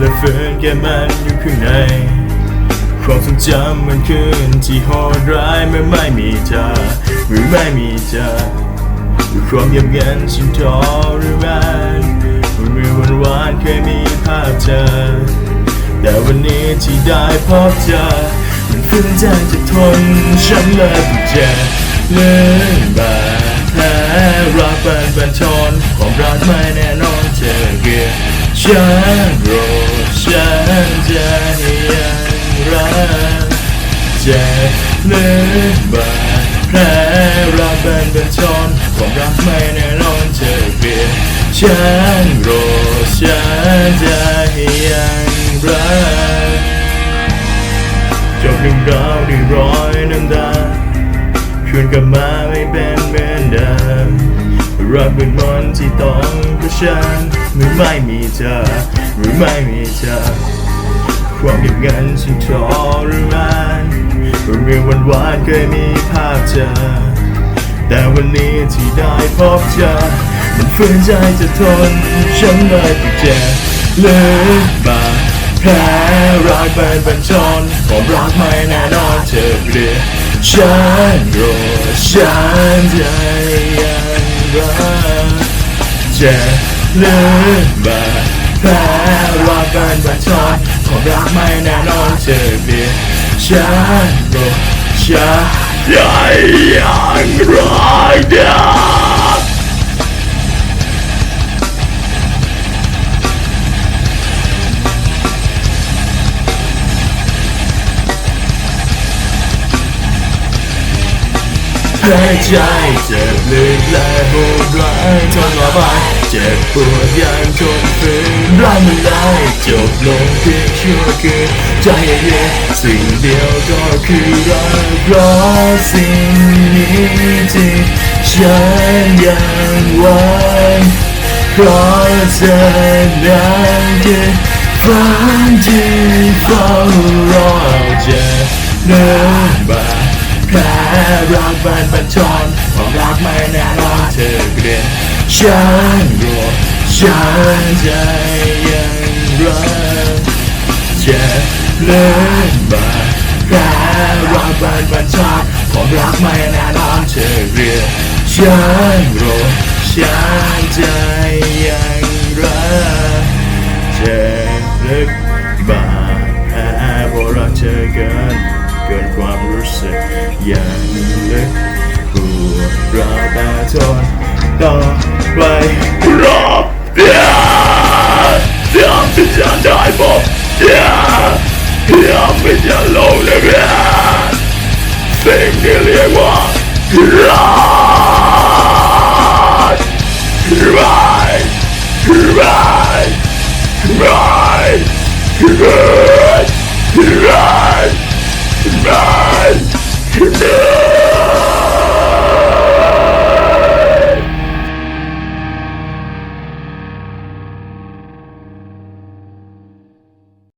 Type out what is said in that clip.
และฝืนแกมันอยู่ข้างใน ความทรงจำมันคืนที่โหดร้ายเมื่อไม่มีเธอหรือไม่มีเธอด้วยความเงียบงันฉันทรมานเมื่อวันวานเคยมีภาพเธอ แต่วันนี้ที่ได้พบเธอมันฝืนใจจะทนฉันเลยต้องเจ็บเลื่อนบาดแผลรักบันบันทอนความรักไม่แน่ ฉันโกรธฉันจะยังรักเจ็บเลือดบาดแผลรักเป็นเป็นชนความรักไม่แน่นอนเธอเปลี่ยนฉันโรฉันจะยังรักจบเรื่องราวด้วยรอยน้ำตาชวนกลับมาไม่เป็นเหมือนเดิมรักเป็นมนที่ต้อง ฉันเมื่อไม่มีเธอหรือไม่มีเธอความเก็บเงินฉันทรมานเมื่อวันวานเคยมีภาพเธอ แต่วันนี้ที่ได้พบเธอมันฝืนใจจะทนฉันเลยต้องเจ็บเลือบาดแผลรักเป็นบันชนความรักไม่แน่นอนเธอเปลี่ยฉันรธฉันใจยังรัก จ็บเลือดบาดแผลรักกันบันทอนของรักไม่แน่นอนเธอเปลี่ยนฉันก็ฉันยังรักได้ แพ้ใจเจ็บลึกและโหดร้ายทนมาไปเจ็บปวดยังทนฝืนร่างมันได้จบลงเพียงชั่วคืนใจเย็นสิ่งเดียวก็คือรักเพราะสิ่งนี้ที่ฉันยังหวังเพราะเธอนั้นคือฝันที่เฝ้ารอจะเดินบา แพ้รักบันบันทอนความรักไม่แน่นอนเธอเกลียดฉันกลัวฉันใจยังรักเจ็บเลือดบาดแผลรักบันบันทอนความรักไม่แน่นอนเธอเกลียดฉันกลัวฉันใจยังรักเจ็บลึก อย่างลึกปวดร้าวแต่ทนต่อไปรอบเดียวเดียวที่จะได้พบเดียวเดียวไม่จะลงเลยสิ่งที่เรียกว่ารักรักรัก Right! Right! Right! Right! No!